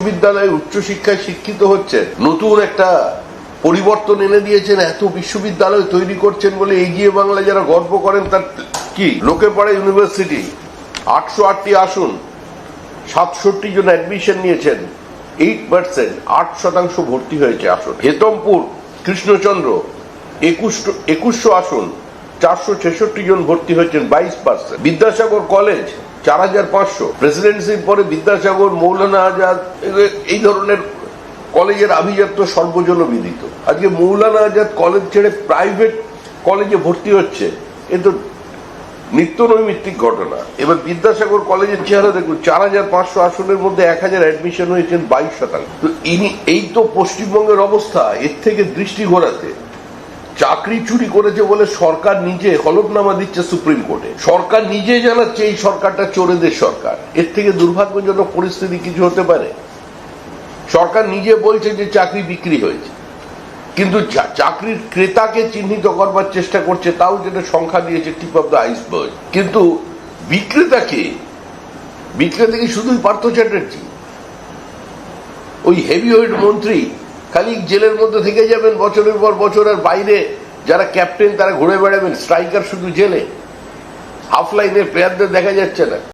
বিশ্ববিদ্যালয়ে উচ্চশিক্ষায় শিক্ষিত হচ্ছে, নতুন একটা পরিবর্তন এনে দিয়েছেন, এত বিশ্ববিদ্যালয় তৈরি করছেন বলে এগিয়ে বাংলা যারা গর্ব করেন, তার কি? লোকে পড়া ইউনিভার্সিটি, আটশো আটটি আসন, সাতষট্টি জন অ্যাডমিশন নিয়েছেন এইট পার্সেন্ট আট শতাংশ ভর্তি হয়েছে আসন। হেতমপুর, কৃষ্ণচন্দ্র, একুশ একুশশো আসন, চারশো ছেষট্টি জন ভর্তি হয়েছেন, বাইশ পার্সেন্ট বিদ্যাসাগর কলেজ চার হাজার পাঁচশো। প্রেসিডেন্সির পরে বিদ্যাসাগর, মৌলানা আজাদ এই ধরনের কলেজের আভিজাত্য সর্বজন বিদিত আজকে মৌলানা আজাদ কলেজ ছেড়ে প্রাইভেট কলেজে ভর্তি হচ্ছে, এ তো নিত্য নৈমিত্তিক ঘটনা। এবার বিদ্যাসাগর কলেজের চেহারা দেখুন, চার হাজার পাঁচশো আসনের মধ্যে এক হাজার অ্যাডমিশন হয়েছেন বাইশ শতাংশ। তো ইনি, এই তো পশ্চিমবঙ্গের অবস্থা, এর থেকে দৃষ্টি ঘোরাতে। চাকরি চুরি করেছে বলে সরকার নিজে হলফনামা দিচ্ছে সুপ্রিম কোর্টে। সরকার নিজে জানাচ্ছে এই সরকারটা চোরেদের সরকার। এর থেকে দুর্ভাগ্যজনক পরিস্থিতি কিছু হতে পারে। সরকার নিজে বলছে যে চাকরি বিক্রি হয়েছে। কিন্তু চাকরির ক্রেতাকে চিহ্নিত করবার চেষ্টা করছে, তাও যেটা সংখ্যা দিয়েছে টিপ অফ দ্য আইসবার্গ। কিন্তু বিক্রেতাকে বিক্রেতা কি শুধুই পার্থ চ্যাটার্জি। ওই হেভি ওয়েট মন্ত্রী খালি জেলের মধ্যে থেকে যাবেন বছরের পর বছরের বাইরে। যারা ক্যাপ্টেন তারা ঘুরে বেড়াবেন। স্ট্রাইকার শুধু জেলে। হাফ লাইনের প্লেয়ারদের দেখা যাচ্ছে না।